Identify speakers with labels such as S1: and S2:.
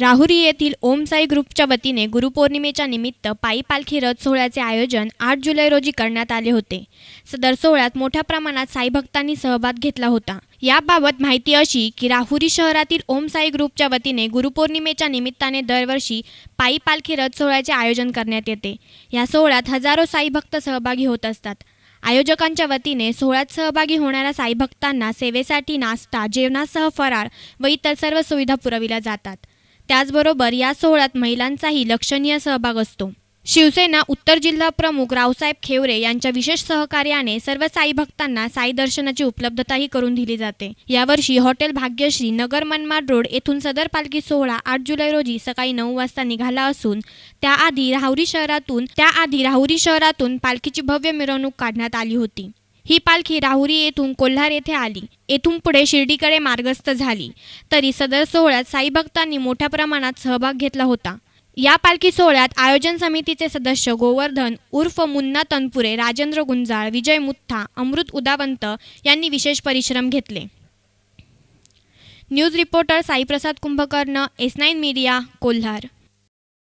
S1: राहुरी येथील ओम साई ग्रुपच्या वतीने गुरुपौर्णिमेच्या निमित्त पायी पालखी रथ सोहळ्याचे आयोजन आठ जुलै रोजी करण्यात आले होते. सदर सोहळ्यात मोठ्या प्रमाणात साई भक्तांनी सहभाग घेतला होता. याबाबत माहिती अशी की राहुरी शहरातील ओम साई ग्रुपच्या वतीने गुरुपौर्णिमेच्या निमित्ताने दरवर्षी पायी पालखी रथ सोहळ्याचे आयोजन करण्यात येते. या सोहळ्यात हजारो साई भक्त सहभागी होत असतात. आयोजकांच्या वतीने सोहळ्यात सहभागी होणाऱ्या साई भक्तांना सेवेसाठी नाश्ता जेवणासह फराळ व इतर सर्व सुविधा पुरविल्या जातात. त्याचबरोबर या सोहळ्यात महिलांचाही लक्षणीय सहभाग असतो. शिवसेना उत्तर जिल्हा प्रमुख रावसाहेब खेवरे यांच्या विशेष सहकार्याने सर्व साई भक्तांना साई दर्शनाची उपलब्धताही करून दिली जाते. यावर्षी हॉटेल भाग्यश्री नगर मनमाड रोड येथून सदर पालखी सोहळा आठ जुलै रोजी सकाळी नऊ वाजता निघाला असून त्याआधी राहुरी शहरातून त्याआधी राहुरी शहरातून पालखीची भव्य मिरवणूक काढण्यात आली होती. ही पालखी राहुरी येथून कोल्हार येथे आली. येथून पुढे शिर्डीकडे मार्गस्थ झाली. तरी सदर सोहळ्यात साई भक्तांनी मोठ्या प्रमाणात सहभाग घेतला होता. या पालखी सोहळ्यात आयोजन समितीचे सदस्य गोवर्धन उर्फ मुन्ना तनपुरे राजेंद्र गुंजाळ विजय मुत्था अमृत उदावंत यांनी विशेष परिश्रम घेतले. News reporter Saiprasad Kumbhakarna S nine media Kolhar.